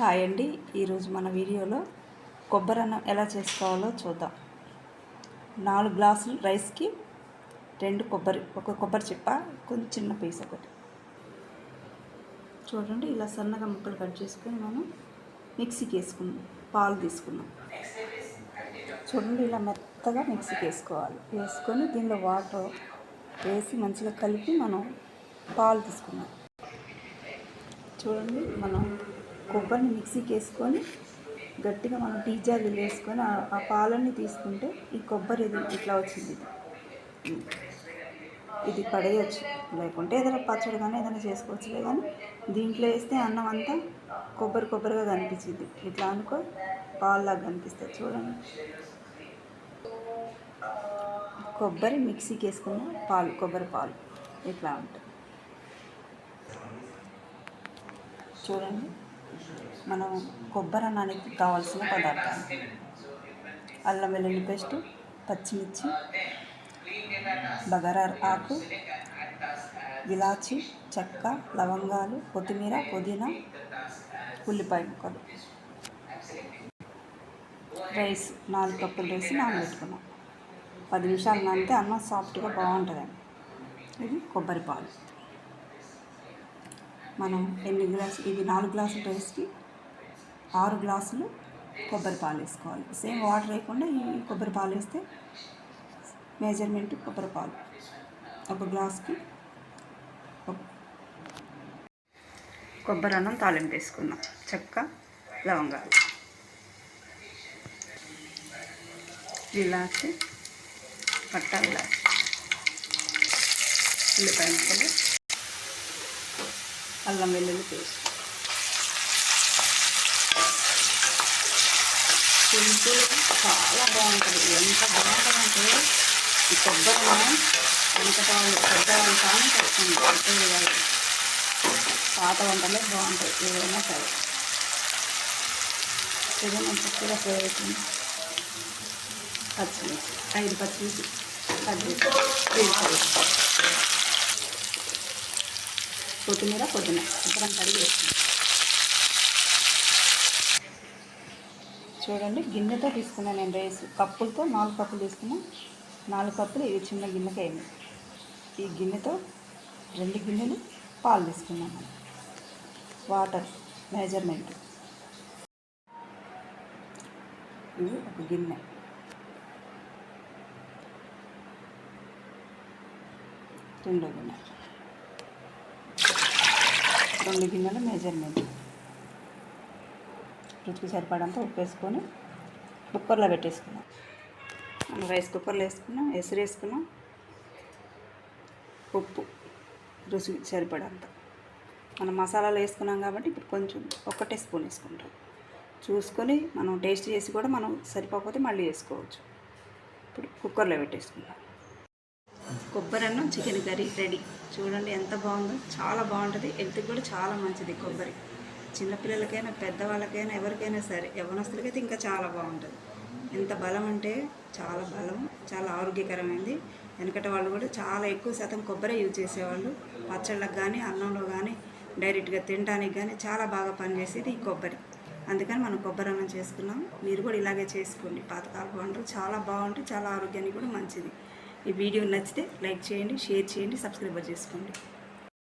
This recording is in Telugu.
హాయ్ అండి. ఈరోజు మన వీడియోలో కొబ్బరి అన్నం ఎలా చేసుకోవాలో చూద్దాం. నాలుగు గ్లాసులు రైస్కి రెండు కొబ్బరి ఒక కొబ్బరి చిప్ప కొంచెం చిన్న పీస్ ఒకటి. చూడండి ఇలా సన్నగా ముక్కలు కట్ చేసుకొని మనం మిక్సీకి వేసుకున్నాం పాలు తీసుకున్నాం చూడండి ఇలా మెత్తగా మిక్సీకి వేసుకోవాలి. వేసుకొని దీనిలో వాటర్ వేసి మంచిగా కలిపి మనం పాలు తీసుకున్నాం చూడండి మనం కొబ్బరిని మిక్సీకి వేసుకొని గట్టిగా మనం టీ జాగులు వేసుకొని ఆ- ఆ పాలన్నీ తీసుకుంటే ఈ కొబ్బరి ఇది ఇట్లా వచ్చింది ఇది. ఇది పడేయచ్చు. లేకుంటే ఏదైనా పచ్చడి కానీ ఏదైనా చేసుకోవచ్చులే కానీ దీంట్లో వేస్తే అన్నం అంతా కొబ్బరి కొబ్బరిగా కనిపించింది. ఇట్లా అనుకో పాలులాగా కనిపిస్తుంది చూడండి. కొబ్బరి మిక్సీకి వేసుకున్న పాలు కొబ్బరి పాలు ఇట్లా ఉంటుంది చూడండి. మనం కొబ్బరి అన్నానికి కావాల్సిన పదార్థాలు. అల్లం వెల్లుల్లి పేస్ట్ పచ్చిమిర్చి బగారా ఆకు ఇలాచి చెక్క లవంగాలు కొత్తిమీర పుదీనా ఉల్లిపాయ ముక్కలు. రైస్ నాలుగు కప్పులు రైస్ నానబెట్టుకున్నాం. పది నిమిషాలు నానితే అన్నం సాఫ్ట్గా బాగుంటుందండి. ఇది కొబ్బరి పాలు. మనం ఎన్ని గ్లాసు ఇవి నాలుగు గ్లాసుల రైస్కి ఆరు గ్లాసులు కొబ్బరి పాలు వేసుకోవాలి. సేమ్ వాటర్ వేయకుండా ఈ కొబ్బరి పాలు వేస్తే మెజర్మెంట్ కొబ్బరి పాలు. ఒక గ్లాస్కి కొబ్బరి అన్నం తాలింపు వేసుకున్నాం చెక్క లవంగాలు. ఇలాచి పట్ట ఉల్లిపాయ ముక్కలు. అల్లం వెల్లుల్లి పేస్ట్. సింపుల్ చాలా బాగుంటుంది ఎంత బాగుంటుందంటే ఈ కొబ్బరి మనం వెనకట వాళ్ళు పెద్దవాళ్ళు కానీ తెచ్చింది కొత్తది వాళ్ళు పాత వంటలే బాగుంటాయి. ఏదైనా సరే. ఏదైనా చక్కగా ఫ్రై అవుతుంది పచ్చిమిర్చి. ఐదు పచ్చిమిర్చి. కట్ చేసి కొత్తిమీర పుదీనా. శుభ్రం కడిగి వేసుకుంటాం. చూడండి గిన్నెతో తీసుకున్నాను నేను రైస్. కప్పులతో నాలుగు కప్పులు తీసుకున్నా నాలుగు కప్పులు ఇది చిన్న గిన్నెకి అయింది ఈ గిన్నెతో రెండు గిన్నెలు పాలు తీసుకున్నాను వాటర్ మెజర్మెంట్. ఇది ఒక గిన్నె. రెండో గిన్నె. రెండు గిన్నెల మెజర్మెంట్. రుచికి సరిపడంత ఉప్పు వేసుకొని కుక్కర్లో పెట్టేసుకున్నాం. మనం రైస్ కుక్కర్లో వేసుకున్నాం ఎసురు వేసుకున్నాం. ఉప్పు రుచి సరిపడంత. మనం మసాలాలు వేసుకున్నాం కాబట్టి ఇప్పుడు కొంచెం ఒకటే స్పూన్ వేసుకుంటాం. చూసుకొని మనం టేస్ట్ చేసి కూడా మనం సరిపోకపోతే మళ్ళీ వేసుకోవచ్చు. ఇప్పుడు కుక్కర్లో పెట్టేసుకుందాం. కొబ్బరి అన్నం చికెన్ కర్రీ రెడీ. చూడండి ఎంత బాగుందో. చాలా బాగుంటుంది. హెల్త్కి కూడా చాలా మంచిది కొబ్బరి. చిన్నపిల్లలకైనా పెద్దవాళ్ళకైనా ఎవరికైనా సరే యవనస్తులకైతే ఇంకా చాలా బాగుంటుంది. ఎంత బలం అంటే చాలా బలం చాలా ఆరోగ్యకరమైంది. వెనకట వాళ్ళు కూడా చాలా ఎక్కువ శాతం కొబ్బరి యూజ్ చేసేవాళ్ళు. పచ్చళ్ళకు కానీ అన్నంలో కానీ డైరెక్ట్గా తినడానికి కానీ చాలా బాగా పనిచేసేది ఈ కొబ్బరి. అందుకని మనం కొబ్బరి అన్నం చేసుకున్నాం. మీరు కూడా ఇలాగే చేసుకోండి. పాతకాలపు వంటలు చాలా బాగుంటాయి చాలా ఆరోగ్యానికి కూడా మంచిది. ఈ వీడియో నచ్చితే లైక్ చేయండి షేర్ చేయండి సబ్స్క్రైబర్ చేసుకోండి.